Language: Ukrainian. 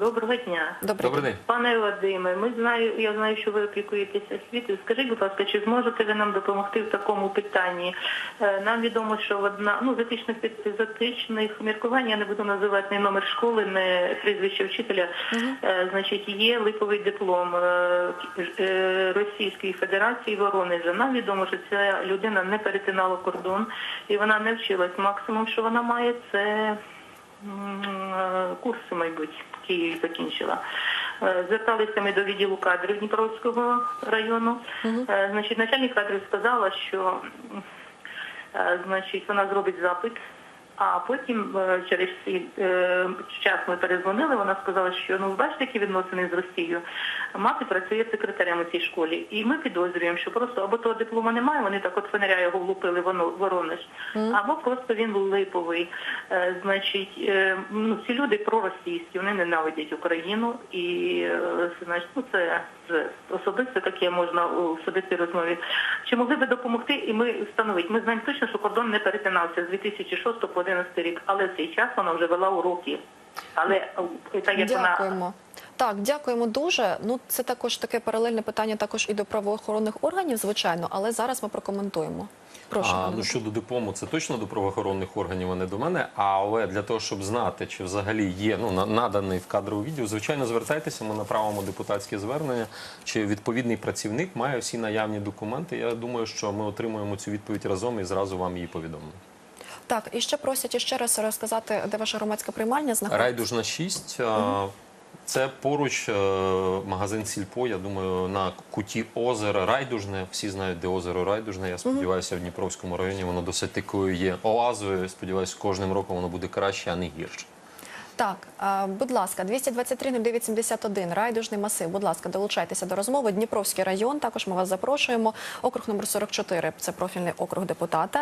Доброго дня. Добрий, Добрий день. Пане Вадиме, ми знаю, я знаю, що ви опікуєтеся освітою. Скажіть, будь ласка, чи зможете ви нам допомогти в такому питанні? Е, Нам відомо, що в одна ну з етичних з етичних міркувань я не буду називати ні номер школи, не прізвище вчителя. Е, Значить, є липовий диплом е, Російської Федерації Воронежа. Нам відомо, що ця людина не перетинала кордон і вона не вчилась. Максимум, що вона має, це курси, мабуть, Києві закінчила. Е, Зверталися ми до відділу кадрів Дніпровського району. Е, Значить, начальник кадрів сказала, що е, значить, вона зробить запит. А потім е, через цей, е, час ми перезвонили, вона сказала, що ну бачите, які відносини з Росією. Мати працює секретарем у цій школі. І ми підозрюємо, що просто або того диплома немає, вони так от фонаря його влупили Воронеж, або просто він липовий. Е, Значить, ну, ці люди проросійські, вони ненавидять Україну і значить, ну, це особисто таке можна у особистій розмові. Чи могли би допомогти і ми встановити? Ми знаємо точно, що кордон не перетинався з 2006 по 2011 рік, але в цей час вона вже вела уроки. Але е, так як вона Дякуємо. Так, дякуємо дуже. Ну, це також таке паралельне питання, також і до правоохоронних органів, звичайно, але зараз ми прокоментуємо. Прошу. А, ну щодо диплому, це точно до правоохоронних органів, а не до мене. Але для того, щоб знати, чи взагалі є ну на- наданий в кадрову відділ, звичайно, звертайтеся. Ми направимо депутатське звернення. Чи відповідний працівник має всі наявні документи? Я думаю, що ми отримуємо цю відповідь разом і зразу вам її повідомимо. Так, і ще просять іще раз розказати, де ваша громадська приймальня знаходиться. Райдужна 6. а, Це поруч е, магазин Сільпо. Я думаю, на куті озера Райдужне. Всі знають, де озеро Райдужне. Я сподіваюся, в Дніпровському районі воно досить такою є оазою. Сподіваюся, кожним роком воно буде краще, а не гірше. Так, будь ласка, 223 0971, райдужний масив. Будь ласка, долучайтеся до розмови. Дніпровський район. Також ми вас запрошуємо. Округ номер 44 – це профільний округ депутата.